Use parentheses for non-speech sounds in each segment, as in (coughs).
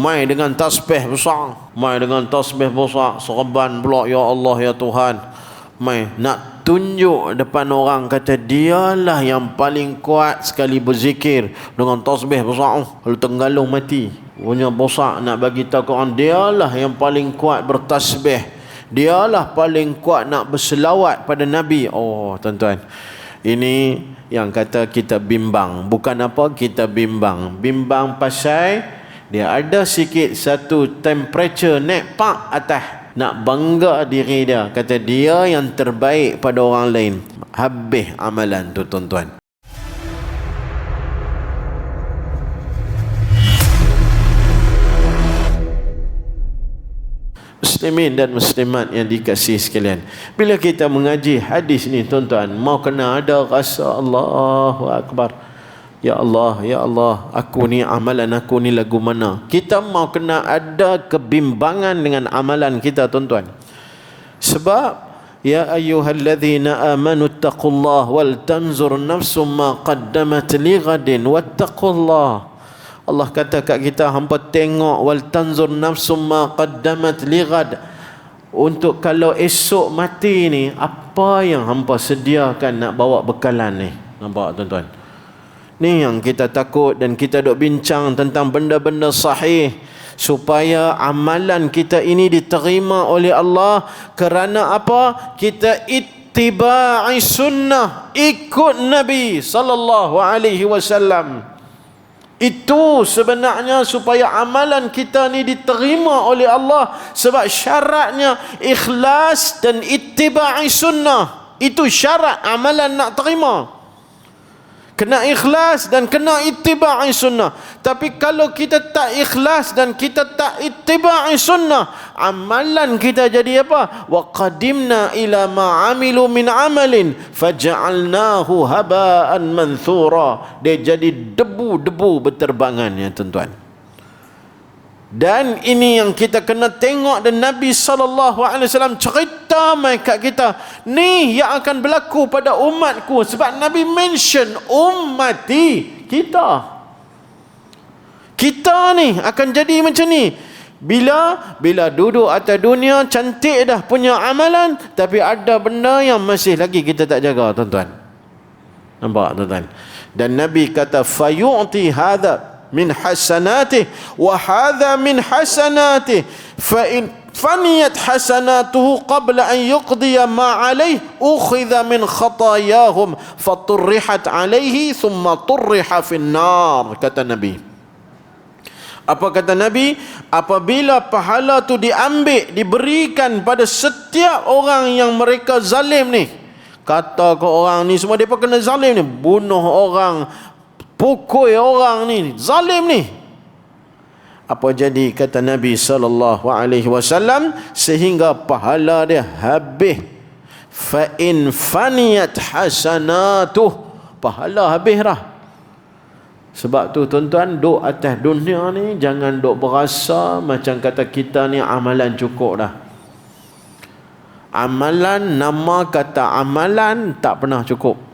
mai dengan tasbih besar. Mai dengan tasbih besar. Serban pula ya Allah ya Tuhan. Mai nak tunjuk depan orang kata dialah yang paling kuat sekali berzikir dengan tasbih besar. Lalu tenggalung mati. Punya besar nak bagi tahu orang dialah yang paling kuat bertasbih. Dialah paling kuat nak berselawat pada nabi. Oh tuan-tuan. Ini yang kata kita bimbang. Bukan apa kita bimbang. Bimbang pasal dia ada sikit satu temperature naik pak atas nak bangga diri dia kata dia yang terbaik pada orang lain habis amalan tu tuan-tuan Muslimin dan muslimat yang dikasih sekalian. Bila kita mengaji hadis ni tuan-tuan, mau kena ada rasa Allahu Akbar. Ya Allah, Ya Allah, aku ni amalan aku ni lagu mana? Kita mau kena ada kebimbangan dengan amalan kita, tuan-tuan. Sebab Ya ayyuhalladzina amanu taqullah wal tanzur nafsum ma qaddamat li wattaqullah. Allah kata kat kita hampa tengok wal tanzur nafsum ma qaddamat li. Untuk kalau esok mati ni apa yang hampa sediakan nak bawa bekalan ni? Nampak tuan-tuan? Ni yang kita takut dan kita duk bincang tentang benda-benda sahih supaya amalan kita ini diterima oleh Allah kerana apa? Kita ittiba'i sunnah, ikut Nabi sallallahu alaihi wasallam. Itu sebenarnya supaya amalan kita ni diterima oleh Allah sebab syaratnya ikhlas dan ittiba'i sunnah. Itu syarat amalan nak terima kena ikhlas dan kena ittiba'i sunnah. Tapi kalau kita tak ikhlas dan kita tak ittiba'i sunnah amalan kita jadi apa? Wa qadimna ila ma amilu min amalin faj'alnahu haba'an manthura. Dia jadi debu-debu berterbangan ya tuan-tuan dan ini yang kita kena tengok dan Nabi wasallam cerita kat kita. Ni yang akan berlaku pada umatku sebab Nabi mention ummati kita. Kita ni akan jadi macam ni. Bila bila duduk atas dunia cantik dah punya amalan tapi ada benda yang masih lagi kita tak jaga tuan-tuan. Nampak tuan-tuan? Dan Nabi kata fayu'ti hadha min hasanatih wa hadha min hasanatih fa in faniyat hasanatuhu qabla an yuqdiya ma alayh ukhidha min khatayahum faturrihat alayhi thumma turriha fin nar kata nabi. Apa kata nabi? Apabila pahala tu diambil diberikan pada setiap orang yang mereka zalim ni kata ke orang ni semua depa kena zalim ni bunuh orang pukul orang ni zalim ni. Apa jadi kata Nabi sallallahu alaihi wasallam? Sehingga pahala dia habis. Fa in faniyat hasanatuh pahala habis dah sebab tu tuan-tuan duk atas dunia ni jangan duk berasa macam kata kita ni amalan cukup dah. Amalan nama kata amalan tak pernah cukup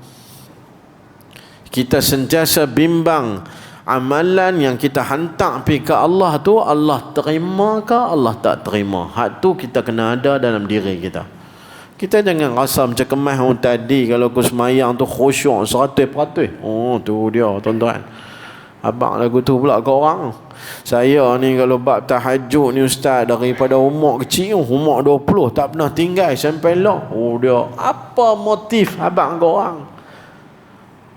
kita sentiasa bimbang amalan yang kita hantar pergi ke Allah tu Allah terima ke Allah tak terima? Hak tu kita kena ada dalam diri kita. Kita jangan rasa macam orang tadi kalau aku semayang tu khusyuk seratus peratus. Oh tu dia tuan-tuan. Abang lagu tu pula ke orang? Saya ni kalau bab tahajud ni ustaz daripada umur kecil umur 20 tak pernah tinggal sampai lah oh dia apa motif abang ke orang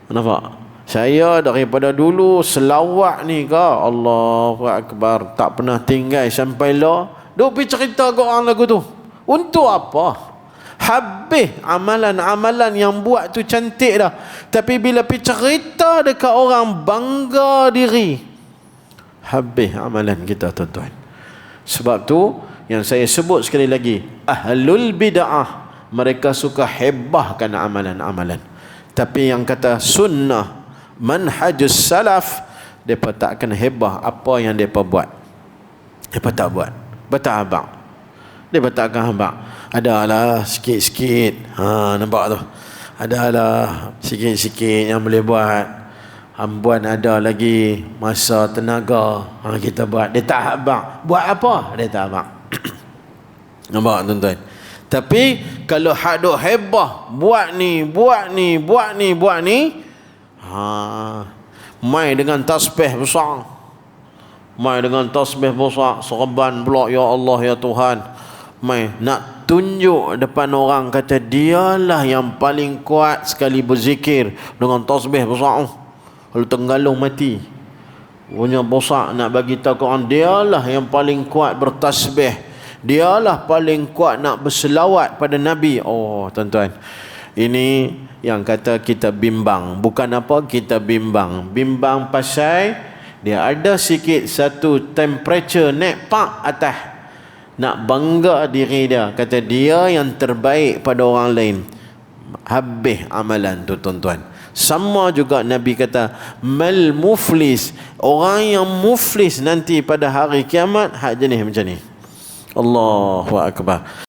Nampak? Saya daripada dulu selawat ni ke Allahu Akbar tak pernah tinggal sampai lah. Duk pergi cerita ke orang lagu tu. Untuk apa? Habis amalan-amalan yang buat tu cantik dah. Tapi bila pergi cerita dekat orang bangga diri. Habis amalan kita tuan-tuan. Sebab tu yang saya sebut sekali lagi. Ahlul bid'ah. Mereka suka hebahkan amalan-amalan. Tapi yang kata sunnah manhajus salaf depa tak akan hebah apa yang depa buat. Depa tak buat. Betul abang. Depa tak akan habaq. Adalah sikit-sikit. Ha nampak tu. Adalah sikit-sikit yang boleh buat. Ambuan ada lagi masa tenaga ha, kita buat. Dia tak habak. Buat apa? Dia tak habak. (coughs) Nampak tuan-tuan? Tapi kalau hak duk hebah, buat ni, buat ni, buat ni, buat ni, ha, mai dengan tasbih besar. Mai dengan tasbih besar, serban pula ya Allah ya Tuhan. Mai nak tunjuk depan orang kata dialah yang paling kuat sekali berzikir dengan tasbih besar. Kalau tenggalung mati Punya bosak nak bagi tahu orang Dialah yang paling kuat bertasbih Dialah paling kuat nak berselawat pada Nabi. Oh tuan-tuan. Ini yang kata kita bimbang. Bukan apa kita bimbang. Bimbang pasal Dia ada sikit satu temperature naik pak atas. Nak bangga diri dia. Kata dia yang terbaik pada orang lain. Habis amalan tu tuan-tuan. Sama juga Nabi kata mal muflis. Orang yang muflis nanti pada hari kiamat hak jenis macam ni Allahu akbar